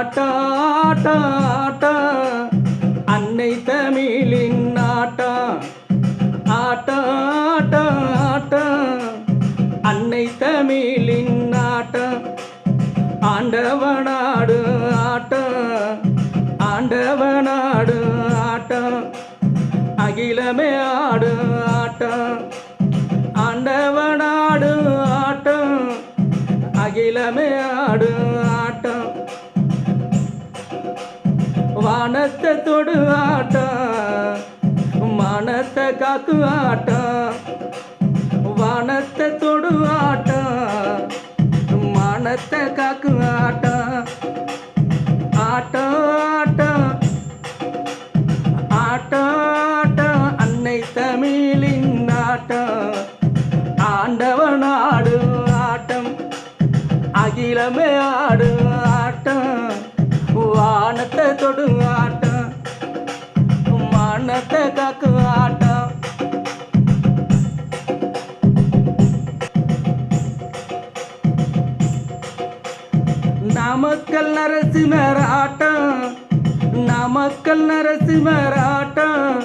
ஆட்டம் அன்னை தமிழின் ஆட்டா. ஆட்டாட்டாட்டா அன்னை தமிழின் ஆட்டா. ஆண்டவனாடு ஆட்டா. ஆண்டவனாடு ஆட்டா. அகிலமே ஆடு ஆட்டா. ஆண்டவனாடு ஆட்டம் அகிலமே ஆடு வானத்தை தொடு ஆட்டம் மனத்தை காக்கு ஆட்டம் வானத்தை தொடு ஆட்டம் மனத்தை காக்கு ஆட்டம் ஆட்டம் ஆட்டம் ஆட்டம் ஆட்டம் அன்னை தமிழின் ஆட்டம் ஆண்டவன் ஆடும் ஆட்டம் அகிலமே ஆடும் ஆட்டம் வானத்தை தொடு ஆட்டம். மனத்தை காக்கு ஆட்டம். நாமக்கல் நரசிம்மர் ஆட்டம். நாமக்கல் நரசிம்மர் ஆட்டம்.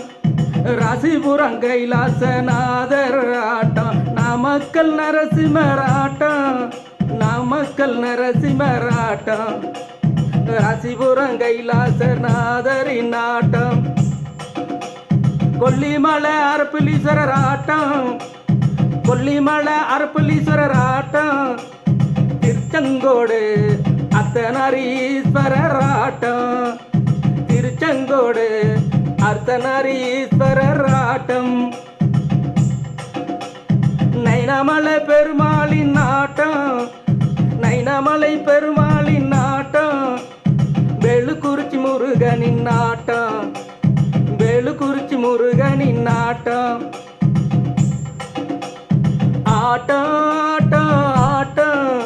ராசிபுரம் கைலாசநாதர் ஆட்டம். நாமக்கல் நரசிம்மர் ஆட்டம். நாமக்கல் நரசிம்மர் ஆட்டம். ராசிபுரம் கைலாசநாதரின் ஆட்டம். கொல்லிமலை அர்ப்பலீஸ்வரர் ஆட்டம் கொல்லிமலை அர்ப்பலீஸ்வரர் ஆட்டம் திருச்செங்கோடு அர்த்தநாரீஸ்வரர் ஆட்டம் திருச்செங்கோடு அர்த்தநாரீஸ்வரர் ஆட்டம் நைனாமலை பெருமாளின் ஆட்டம். நைனாமலை பெருமாள் முருகனின் நாட்டம் வேலுக்குறிச்சி முருகனின் நாட்டம் ஆட்டம் ஆட்டம் ஆட்டம்.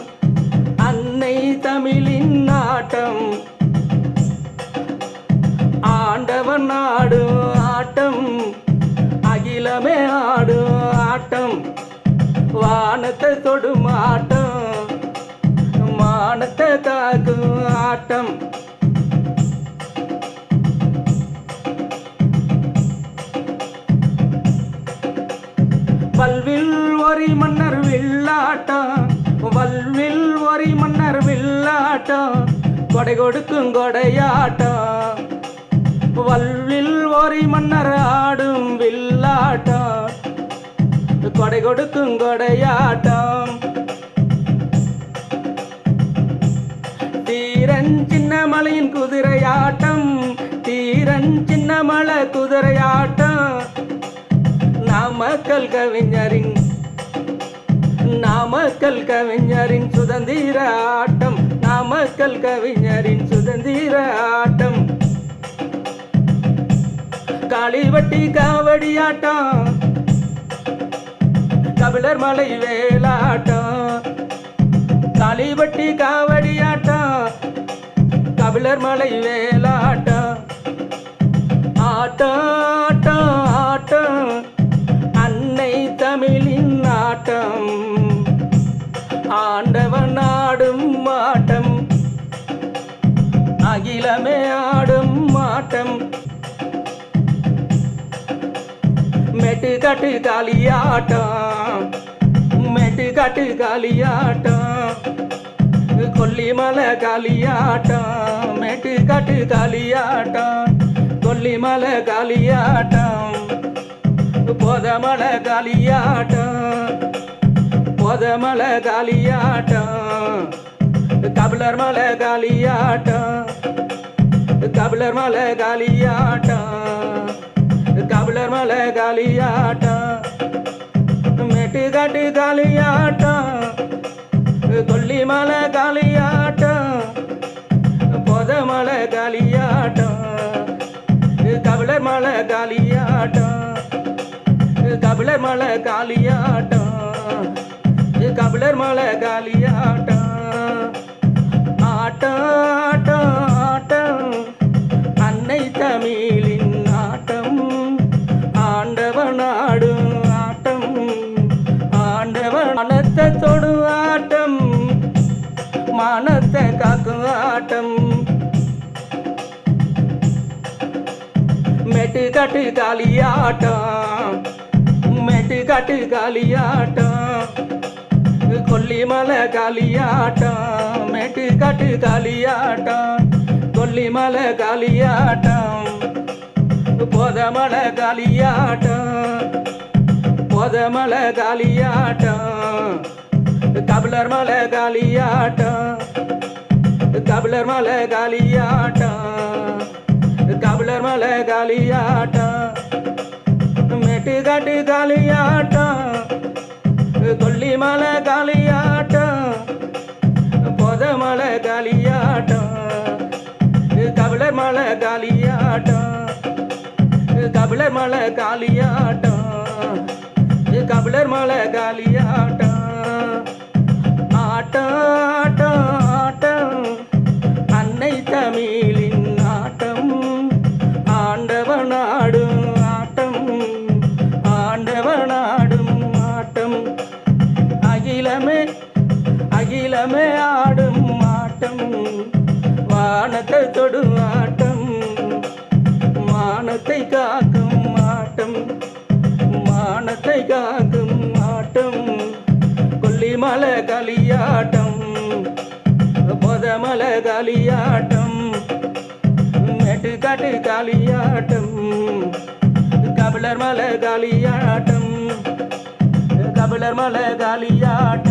அன்னை தமிழின் நாட்டம் ஆண்டவன் ஆடு ஆட்டம். அகிலமே ஆடும் ஆட்டம். வானத்தை தொடும் வல்வில் ஒரி மன்னர் வில்லாட்டம் வல்வில் ஒரி மன்னர் வில்லாட்டம் கொடை கொடுக்கும் கொடையாட்டம் வல்வில் ஒரி மன்னர் ஆடும் வில்லாட்டம் கொடை கொடுக்கும் கொடையாட்டம் தீரன் சின்ன மலையின் குதிரையாட்டம். தீரன் சின்ன மலை குதிரையாட்டம். நாமக்கல் கவிஞரின் நாமக்கல் கவிஞரின் சுதந்திர ஆட்டம் நாமக்கல் கவிஞரின் சுதந்திர ஆட்டம். காளிவட்டி காவடி ஆட்டம் கபிலர் மலை வேலாட்டம் காளிவட்டி காவடி ஆட்டம் கபிலர் மலை வேலாட்டம் ஆட்டம் ஆட்டம் ஆட்டம். அகிலமே ஆடும் மாட்டம். ஆட்டம். மெட்டுக்காட்டு காளியாட்டம் கட்டு காளியாட்டம் கொல்லிமலை காளியாட்டம் கட்டு காளியாட்டம் கொல்லிமலை காளியாட்டம் போதமலை காளியாட்டம் போதமலை காளியாட்டம் கபிலர் மலை காளியாட்டம் கபிலர் மலை காளியாட்டம் கபிலர் மலை காளியாட்டம் மெட்டுக்காட்டு காளியாட்டம் கொல்லிமலை காளியாட்டம் பொதமலை காளியாட்டம் கபிலர் மலை காளியாட்டம் கபிலர் மலை காளியாட்டம் கபிலர் மலை காளியாட்டம் ஆட்டம் ஆட்டம் ஆட்டம் இஸ்ரவேலின் ஆட்டம் ஆண்டவனாடும் ஆட்டம் ஆண்டவன் மனத்தை தொடும் ஆட்டம் மனத்தை காக்கும் ஆட்டம். மெட்டு கட்டு காலியாட்டம் மெட்டு கட்டு காலியாட்டம் கொல்லிமலை காளியாட்டம் மேட்டுக்காட்டு காளியாட்டம் கொல்லிமலை காளியாட்டம் பொதமலை காளியாட்டம் பொதமலை காளியாட்டம் கபிலர் மலை காளியாட்டம் கபிலர் மலை காளியாட்டம் கபிலர் மலை காளியாட்டம் மெட்டு காட்டு காளியாட்டம் கொல்லிமலை காளியாட்டம் கபிலர் மலை காளியாட்டம். கபிலர் மலை காளியாட்டம். மானத்தை காக்கும் ஆட்டம் கொல்லிமலை களியாட்டம் பொதமலை களியாட்டம் மெட்டுக்காட்டு களியாட்டம் கபிலர் மலை களியாட்டம் கபிலர் மலை களியாட்டம்.